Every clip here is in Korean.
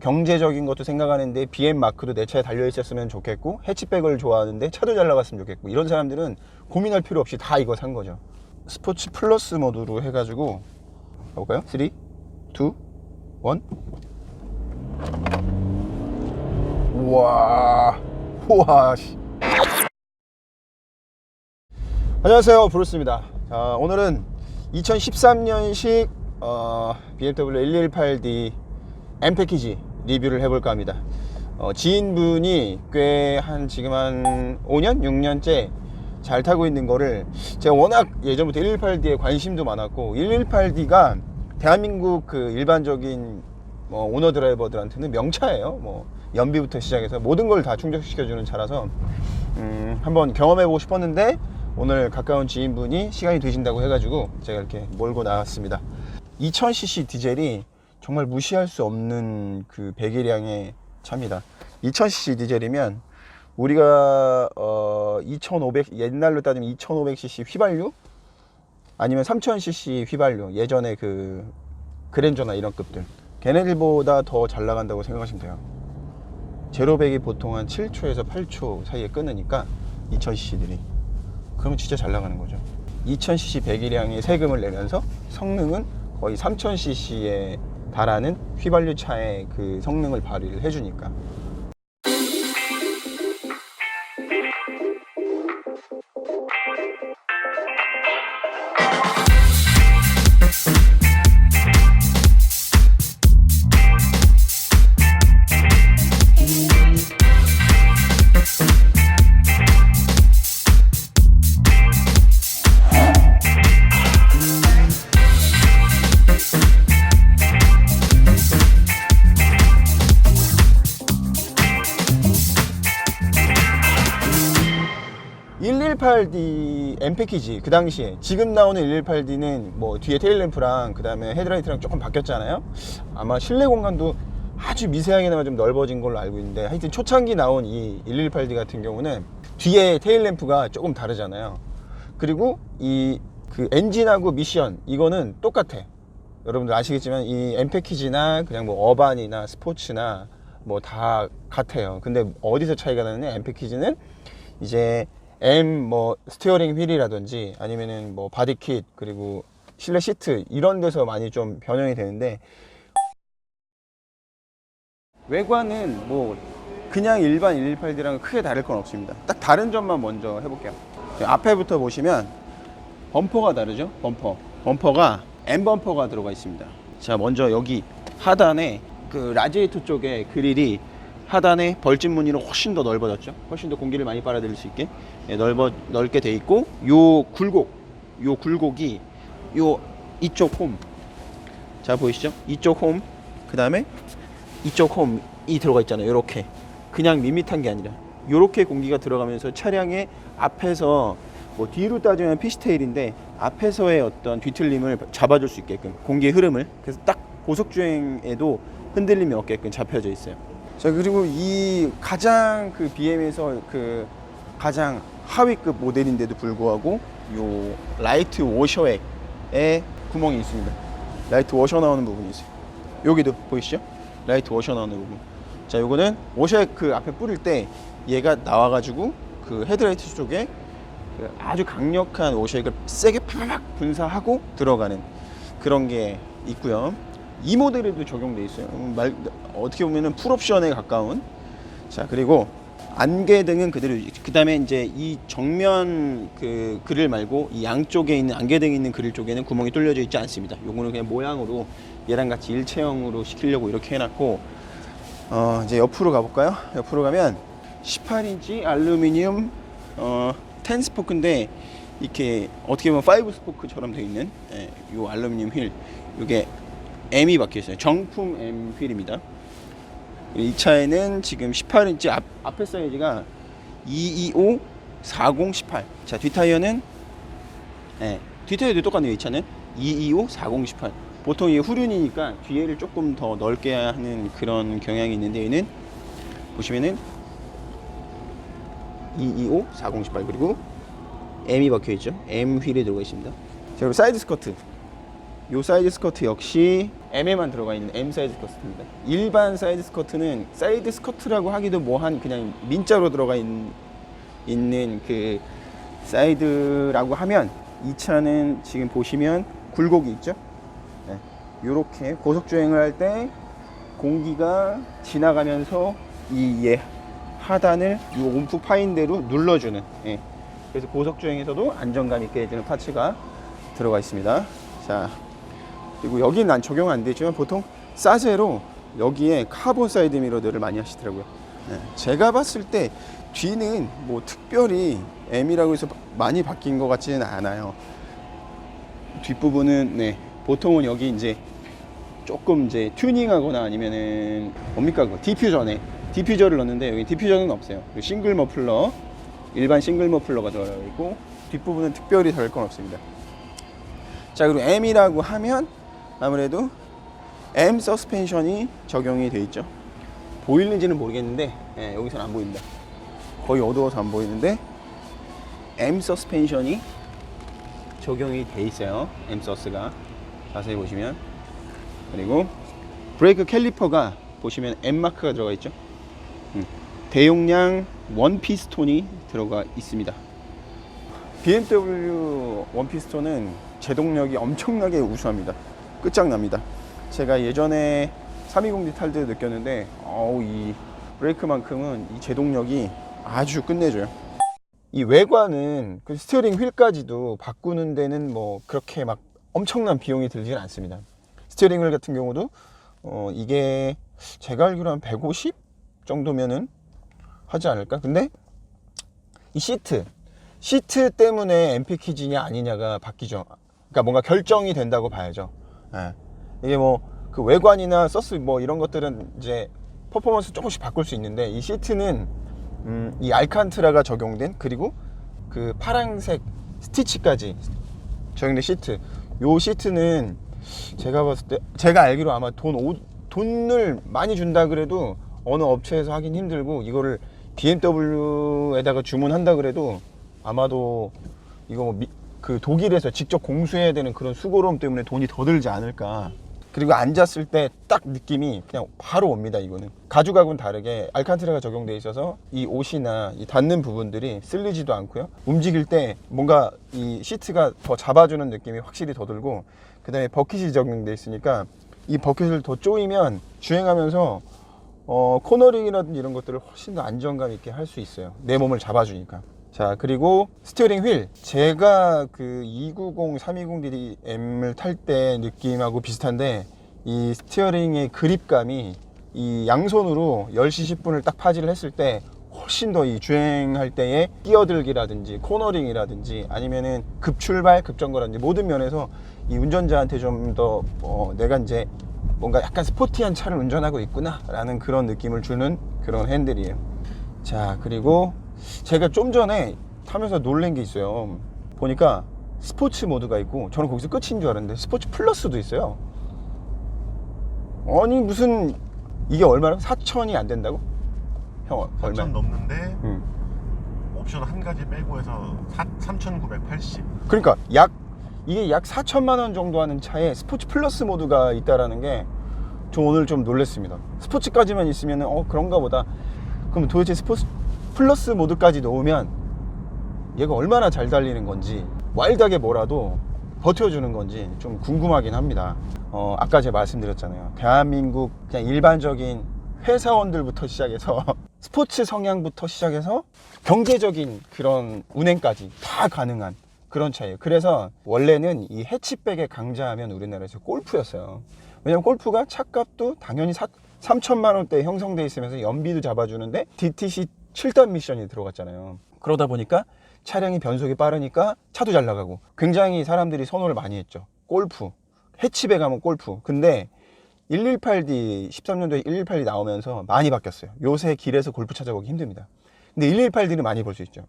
경제적인 것도 생각하는데 BM 마크도 내 차에 달려 있었으면 좋겠고 해치백을 좋아하는데 차도 잘 나갔으면 좋겠고 이런 사람들은 고민할 필요 없이 다 이거 산 거죠. 스포츠 플러스 모드로 해가지고 가볼까요? 3, 2, 1 우와 우와 씨. 안녕하세요 브루스입니다 자, 오늘은 2013년식 어, BMW 118D M 패키지 리뷰를 해볼까 합니다 어, 지인분이 꽤 한 지금 한 5년 6년째 잘 타고 있는 거를 제가 워낙 예전부터 118D에 관심도 많았고 118D가 대한민국 그 일반적인 뭐 오너 드라이버들한테는 명차예요. 뭐 연비부터 시작해서 모든 걸 다 충족시켜주는 차라서 음, 한번 경험해보고 싶었는데 오늘 가까운 지인분이 시간이 되신다고 해가지고 제가 이렇게 몰고 나왔습니다. 2000cc 디젤이 정말 무시할 수 없는 그 배기량의 차입니다. 2000cc 디젤이면 우리가 어 2500 옛날로 따지면 2500cc 휘발유? 아니면 3000cc 휘발유 예전에 그 그랜저나 이런 급들. 걔네들보다 더 잘 나간다고 생각하시면 돼요. 제로백이 보통 한 7초에서 8초 사이에 끊으니까 2000cc들이. 그러면 진짜 잘 나가는 거죠. 2000cc 배기량의 세금을 내면서 성능은 거의 3000cc에 달하는 휘발유 차의 그 성능을 발휘를 해주니까 118D M 패키지 그 당시에 지금 나오는 118D는 뭐 뒤에 테일램프랑 그 다음에 헤드라이트랑 조금 바뀌었잖아요 아마 실내 공간도 아주 미세하게나마 좀 넓어진 걸로 알고 있는데 하여튼 초창기 나온 이 118D 같은 경우는 뒤에 테일램프가 조금 다르잖아요 그리고 이 그 엔진하고 미션 이거는 똑같아 여러분들 아시겠지만 이 M 패키지나 그냥 뭐 어반이나 스포츠나 뭐 다 같아요. 근데 어디서 차이가 나느냐? M 패키지는 이제 M 뭐 스티어링 휠이라든지 아니면은 뭐 바디킷 그리고 실내 시트 이런 데서 많이 좀 변형이 되는데 외관은 뭐 그냥 일반 118D랑 크게 다를 건 없습니다. 딱 다른 점만 먼저 해볼게요. 앞에부터 보시면 범퍼가 다르죠? 범퍼. 범퍼가 M 범퍼가 들어가 있습니다. 자, 먼저 여기 하단에 그 라디에이터 쪽에 그릴이 하단에 벌집 무늬로 훨씬 더 넓어졌죠. 훨씬 더 공기를 많이 빨아들일 수 있게 예, 넓어 넓게 돼 있고 요 굴곡, 요 굴곡이 요 이쪽 홈. 자, 보이시죠? 이쪽 홈. 그다음에 이쪽 홈이 들어가 있잖아요. 이렇게 그냥 밋밋한 게 아니라 이렇게 공기가 들어가면서 차량의 앞에서 뭐 뒤로 따지면 피시테일인데 앞에서의 어떤 뒤틀림을 잡아줄 수 있게끔 공기의 흐름을 그래서 딱 고속 주행에도 흔들림이 없게끔 잡혀져 있어요. 자 그리고 이 가장 그 BM에서 그 가장 하위급 모델인데도 불구하고 요 라이트 워셔액에 구멍이 있습니다. 라이트 워셔 나오는 부분이 있어요. 여기도 보이시죠? 라이트 워셔 나오는 부분. 자, 요거는 워셔액 그 앞에 뿌릴 때 얘가 나와가지고 그 헤드라이트 쪽에 그 아주 강력한 워셔액을 세게 팍 분사하고 들어가는 그런 게 있고요. 이 모델에도 적용돼 있어요. 음, 말, 어떻게 보면은 풀옵션에 가까운. 자, 그리고 안개 등은 그대로 그 다음에 이제 이 정면 그 그릴 말고 이 양쪽에 있는 안개 등이 있는 그릴 쪽에는 구멍이 뚫려져 있지 않습니다. 요거는 그냥 모양으로 얘랑 같이 일체형으로 시키려고 이렇게 해놨고 어 이제 옆으로 가볼까요? 옆으로 가면 18인치 알루미늄 어 10 스포크인데 이렇게 어떻게 보면 5 스포크처럼 되어 있는 예, 요 알루미늄 휠 요게 M이 박혀 있어요. 정품 M 휠입니다. 이 차에는 지금 18인치 앞, 앞에 사이즈가 225 40 18. 자, 뒷타이어는 예, 뒷타이어도 똑같네요. 이 차는 225 40 18. 보통 이 후륜이니까 뒤에를 조금 더 넓게 하는 그런 경향이 있는데 얘는 보시면은 225 40 18 그리고 M이 박혀 있죠. M 휠이 들어가 있습니다. 자, 그리고 사이드 스커트. 요 사이드 스커트 역시 M에만 들어가 있는 M 사이즈 스커트입니다. 일반 사이즈 스커트는 사이드 스커트라고 하기도 뭐한 그냥 민자로 들어가 있, 있는 그 사이드라고 하면 이 차는 지금 보시면 굴곡이 있죠. 네. 이렇게 고속 주행을 할 때 공기가 지나가면서 이 예, 하단을 이 온프 파인 대로 눌러주는. 예. 그래서 고속 주행에서도 안정감 있게 해주는 파츠가 들어가 있습니다. 자, 그리고 여기는 난 적용 안 되지만 보통 싸제로 여기에 카본 사이드 미러들을 많이 하시더라고요. 네, 제가 봤을 때 뒤는 뭐 특별히 M이라고 해서 많이 바뀐 것 같지는 않아요. 뒷부분은 네, 보통은 여기 이제 조금 이제 튜닝하거나 아니면은 뭡니까 그거 디퓨저네 디퓨저를 넣는데 여기 디퓨저는 없어요. 그리고 싱글 머플러 일반 싱글 머플러가 들어가 있고 뒷부분은 특별히 다를 건 없습니다. 자 그리고 M이라고 하면 아무래도 M 서스펜션이 적용이 돼 있죠. 보이는지는 모르겠는데 예, 여기서는 안 보입니다. 거의 어두워서 안 보이는데 M 서스펜션이 적용이 돼 있어요. M 서스가 자세히 보시면 그리고 브레이크 캘리퍼가 보시면 M 마크가 들어가 있죠. 음, 대용량 원 피스톤이 들어가 있습니다. BMW 원 피스톤은 제동력이 엄청나게 우수합니다. 끝장납니다. 제가 예전에 320D 탈 때 느꼈는데 어우 이 브레이크만큼은 이 제동력이 아주 끝내줘요. 이 외관은 그 스티어링 휠까지도 바꾸는 데는 뭐 그렇게 막 엄청난 비용이 들지는 않습니다. 스티어링 휠 같은 경우도 어 이게 제가 알기로 한 150 정도면은 하지 않을까? 근데 이 시트 시트 때문에 MP 키지냐 아니냐가 바뀌죠. 그러니까 뭔가 결정이 된다고 봐야죠. 예. 이게 뭐 그 외관이나 서스 뭐 이런 것들은 이제 퍼포먼스 조금씩 바꿀 수 있는데 이 시트는 음, 이 알칸트라가 적용된 그리고 그 파란색 스티치까지 적용된 시트. 요 시트는 제가 봤을 때 제가 알기로 아마 돈 오, 돈을 많이 준다 그래도 어느 업체에서 하긴 힘들고 이거를 BMW에다가 주문한다 그래도 아마도 이거 뭐 미- 그 독일에서 직접 공수해야 되는 그런 수고로움 때문에 돈이 더 들지 않을까. 그리고 앉았을 때 딱 느낌이 그냥 바로 옵니다. 이거는 가죽하고는 다르게 알칸트라가 적용돼 있어서 이 옷이나 이 닿는 부분들이 쓸리지도 않고요. 움직일 때 뭔가 이 시트가 더 잡아주는 느낌이 확실히 더 들고 그 다음에 버킷이 적용돼 있으니까 이 버킷을 더 조이면 주행하면서 어, 코너링이라든지 이런 것들을 훨씬 더 안정감 있게 할 수 있어요. 내 몸을 잡아주니까. 자, 그리고 스티어링 휠. 제가 그 290, 320DM을 탈 때 느낌하고 비슷한데 이 스티어링의 그립감이 이 양손으로 10시 10분을 딱 파지를 했을 때 훨씬 더 이 주행할 때의 끼어들기라든지 코너링이라든지 아니면은 급출발, 급정거라든지 모든 면에서 이 운전자한테 좀더 어, 내가 이제 뭔가 약간 스포티한 차를 운전하고 있구나 라는 그런 느낌을 주는 그런 핸들이에요 자 그리고 제가 좀 전에 타면서 놀란 게 있어요 보니까 스포츠 모드가 있고 저는 거기서 끝인 줄 알았는데 스포츠 플러스도 있어요 아니 무슨 이게 얼마나 4천이 안 된다고? 형 얼마? 4천 넘는데 음. 옵션 한 가지 빼고 해서 3,980. 그러니까 약 이게 약 4천만 원 정도 하는 차에 스포츠 플러스 모드가 있다라는 게 저 오늘 좀 놀랐습니다. 스포츠까지만 있으면 어 그런가 보다. 그럼 도대체 스포츠 플러스 모드까지 넣으면 얘가 얼마나 잘 달리는 건지 와일드하게 뭐라도 버텨주는 건지 좀 궁금하긴 합니다. 어 아까 제가 말씀드렸잖아요. 대한민국 그냥 일반적인 회사원들부터 시작해서 스포츠 성향부터 시작해서 경제적인 그런 운행까지 다 가능한 그런 차예요. 그래서 원래는 이 해치백에 강자하면 우리나라에서 골프였어요. 왜냐면 골프가 차값도 당연히 3천만 원대 형성돼 있으면서 연비도 잡아주는데 DTC 7단 미션이 들어갔잖아요. 그러다 보니까 차량이 변속이 빠르니까 차도 잘 나가고 굉장히 사람들이 선호를 많이 했죠. 골프. 해치백 하면 골프. 근데 118D 13년도에 118D 나오면서 많이 바뀌었어요. 요새 길에서 골프 찾아보기 힘듭니다. 근데 118D는 많이 볼 수 있죠.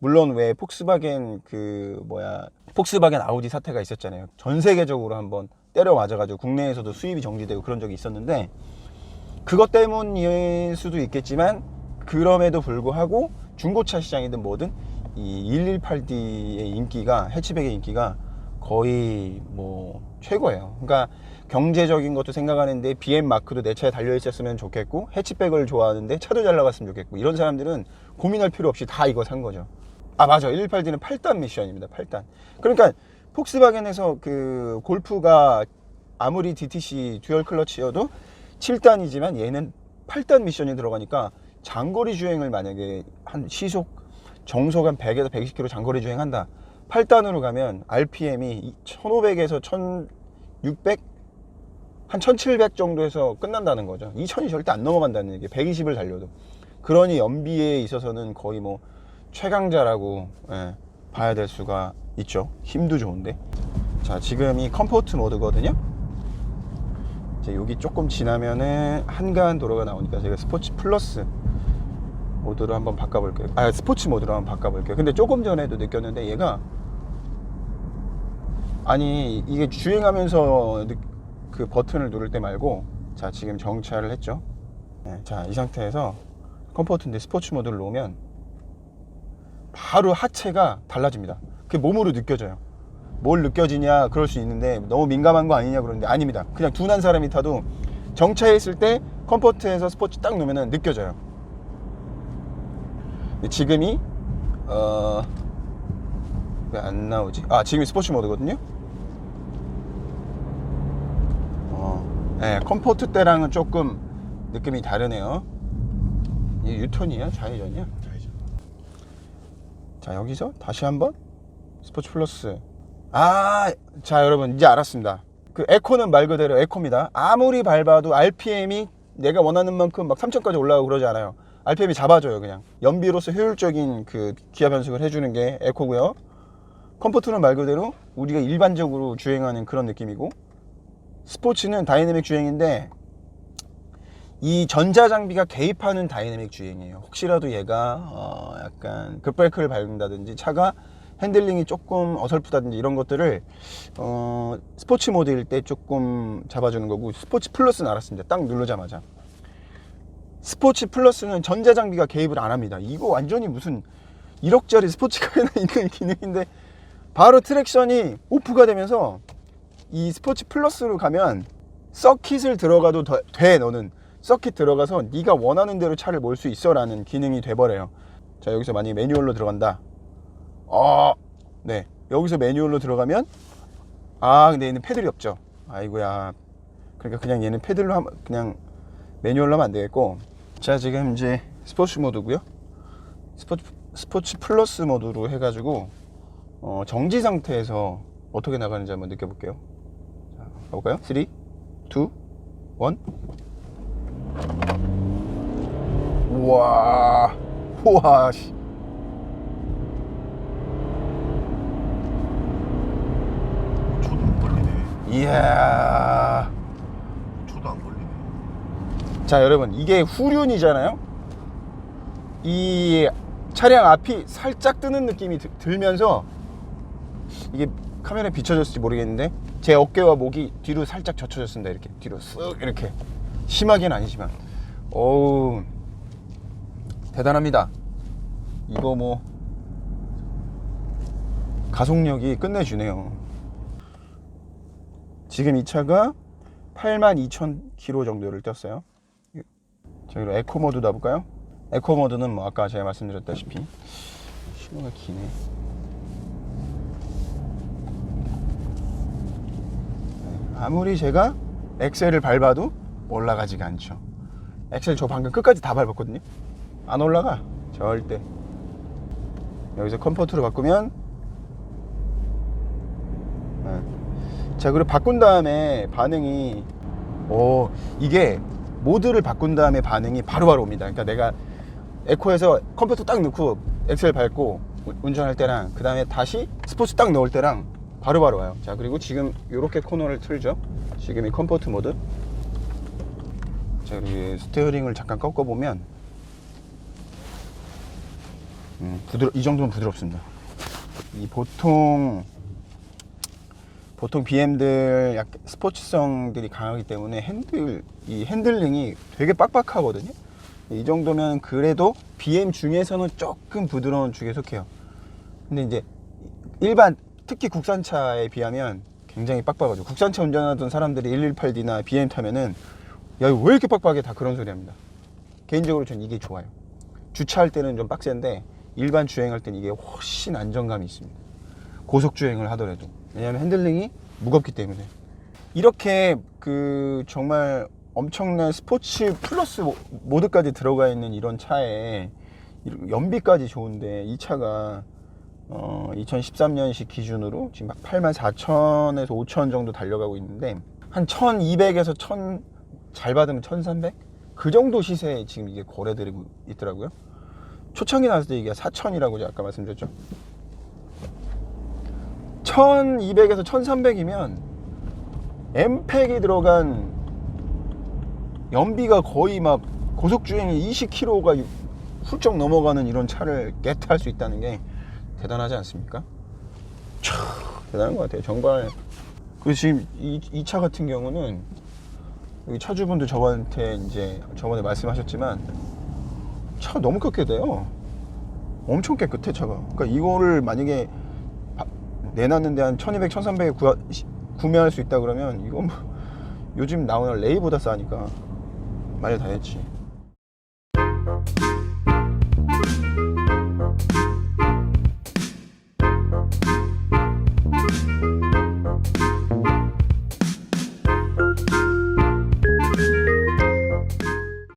물론 왜 폭스바겐 그 뭐야 폭스바겐 아우디 사태가 있었잖아요. 전 세계적으로 한번 때려 맞아가지고 국내에서도 수입이 정지되고 그런 적이 있었는데 그것 때문일 수도 있겠지만 그럼에도 불구하고 중고차 시장이든 뭐든 이 118D의 인기가 해치백의 인기가 거의 뭐 최고예요. 그러니까 경제적인 것도 생각하는데 BM 마크도 내 차에 달려 있었으면 좋겠고 해치백을 좋아하는데 차도 잘 나갔으면 좋겠고 이런 사람들은 고민할 필요 없이 다 이거 산 거죠. 아 맞아 118D는 8단 미션입니다. 8단. 그러니까 폭스바겐에서 그 골프가 아무리 DTC 듀얼 클러치여도 7단이지만 얘는 8단 미션이 들어가니까 장거리 주행을 만약에 한 시속 정속 한 100에서 120km 장거리 주행한다. 8단으로 가면 RPM이 1500에서 1600, 한 1700 정도에서 끝난다는 거죠. 2000이 절대 안 넘어간다는 얘기. 120을 달려도. 그러니 연비에 있어서는 거의 뭐 최강자라고 예, 봐야 될 수가 있죠. 힘도 좋은데. 자, 지금 이 컴포트 모드거든요. 이제 여기 조금 지나면은 한가한 도로가 나오니까 제가 스포츠 플러스 모드로 한번 바꿔볼게요. 아, 스포츠 모드로 한번 바꿔볼게요. 근데 조금 전에도 느꼈는데 얘가 아니 이게 주행하면서 느- 그 버튼을 누를 때 말고 자 지금 정차를 했죠. 네, 자이 상태에서 컴포트인데 스포츠 모드를 놓으면 바로 하체가 달라집니다. 그게 몸으로 느껴져요. 뭘 느껴지냐 그럴 수 있는데 너무 민감한 거 아니냐 그러는데 아닙니다. 그냥 둔한 사람이 타도 정차했을 때 컴포트에서 스포츠 딱 놓으면 느껴져요. 지금이 어... 왜 안 나오지? 아 지금이 스포츠 모드거든요. 어, 네, 컴포트 때랑은 조금 느낌이 다르네요. 이 유턴이야, 좌회전이야. 좌회전. 자 여기서 다시 한번 스포츠 플러스 아 자 여러분 이제 알았습니다. 그 에코는 말 그대로 에코입니다. 아무리 밟아도 RPM이 내가 원하는 만큼 막 3000까지 올라가고 그러지 않아요. RPM이 잡아줘요 그냥. 연비로서 효율적인 그 기압 변속을 해주는 게 에코고요. 컴포트는 말 그대로 우리가 일반적으로 주행하는 그런 느낌이고 스포츠는 다이내믹 주행인데 이 전자장비가 개입하는 다이내믹 주행이에요. 혹시라도 얘가 어 약간 급브레이크를 밟는다든지 차가 핸들링이 조금 어설프다든지 이런 것들을 어 스포츠 모드일 때 조금 잡아주는 거고 스포츠 플러스는 알았습니다. 딱 누르자마자 스포츠 플러스는 전자장비가 개입을 안 합니다. 이거 완전히 무슨 1억짜리 스포츠카에나 있는 기능인데 바로 트랙션이 오프가 되면서 이 스포츠 플러스로 가면 서킷을 들어가도 더- 돼 너는 서킷 들어가서 네가 원하는 대로 차를 몰 수 있어 라는 기능이 돼버려요 자 여기서 만약에 매뉴얼로 들어간다 어, 네. 여기서 매뉴얼로 들어가면 아 근데 얘는 패들이 없죠. 아이고야. 그러니까 그냥 얘는 패들로 하면 그냥 매뉴얼로 하면 안 되겠고. 자 지금 이제 스포츠 모드고요. 스포츠 스포츠 플러스 모드로 해가지고 어, 정지 상태에서 어떻게 나가는지 한번 느껴볼게요. 자 가볼까요? 3 2 1 우와. 우와 씨. 초도 안 걸리네. 이야. 초도 안 걸리네. 자 여러분 이게 후륜이잖아요? 이 차량 앞이 살짝 뜨는 느낌이 드- 들면서 이게 카메라에 비춰졌을지 모르겠는데 제 어깨와 목이 뒤로 살짝 젖혀졌습니다 이렇게 뒤로 쓱 이렇게. 심하게는 아니지만. 어우 대단합니다. 이거 뭐 가속력이 끝내주네요 지금 이 차가 82,000km 정도를 자, 그리고 에코 모드 놔볼까요? 에코 모드는 뭐 아까 제가 말씀드렸다시피 신호가 기네. 네, 아무리 제가 엑셀을 밟아도 올라가지가 않죠. 엑셀 저 방금 끝까지 다 밟았거든요. 안 올라가. 절대. 여기서 컴포트로 바꾸면 자 그리고 바꾼 다음에 반응이 오 이게 모드를 바꾼 다음에 반응이 바로바로 옵니다. 그러니까 내가 에코에서 컴퓨터 딱 넣고 엑셀 밟고 우- 운전할 때랑 그 다음에 다시 스포츠 딱 넣을 때랑 바로바로 와요. 자 그리고 지금 이렇게 코너를 틀죠? 지금 이 컴포트 모드. 자 그리고 이 스티어링을 잠깐 꺾어 보면 음, 부드러 이 정도면 부드럽습니다. 이 보통 보통 BM들 약 스포츠성들이 강하기 때문에 핸들 이 핸들링이 되게 빡빡하거든요. 이 정도면 그래도 BM 중에서는 조금 부드러운 축에 속해요. 근데 이제 일반 특히 국산차에 비하면 굉장히 빡빡하죠. 국산차 운전하던 사람들이 118D나 BM 타면은 야, 왜 이렇게 빡빡해? 다 그런 소리 합니다. 개인적으로 전 이게 좋아요. 주차할 때는 좀 빡센데 일반 주행할 때는 이게 훨씬 안정감이 있습니다. 고속 주행을 하더라도. 왜냐하면 핸들링이 무겁기 때문에. 이렇게 그 정말 엄청난 스포츠 플러스 모- 모드까지 들어가 있는 이런 차에 연비까지 좋은데 이 차가 어, 2013년식 기준으로 지금 84,000에서 5,000 정도 달려가고 있는데 한 1,200에서 1,000 잘 받으면 1,300? 그 정도 시세에 지금 이게 거래되고 있더라고요. 초창기 나왔을 때 이게 4,000이라고 제가 아까 말씀드렸죠. 1,200에서 1,300이면 엠팩이 들어간 연비가 거의 막 고속 주행이 20km가 훌쩍 넘어가는 이런 차를 겟할 수 있다는 게 대단하지 않습니까? 차, 대단한 것 같아요. 정말. 그 지금 이, 이차 같은 경우는 여기 차주분도 저한테 이제 저번에 말씀하셨지만 차가 너무 깨끗해요. 엄청 깨끗해 차가. 그러니까 이거를 만약에 바- 내놨는데 한 1200, 1300에 구, 구매할 수 있다 그러면 이건 뭐 요즘 나오는 레이보다 싸니까 말다 했지.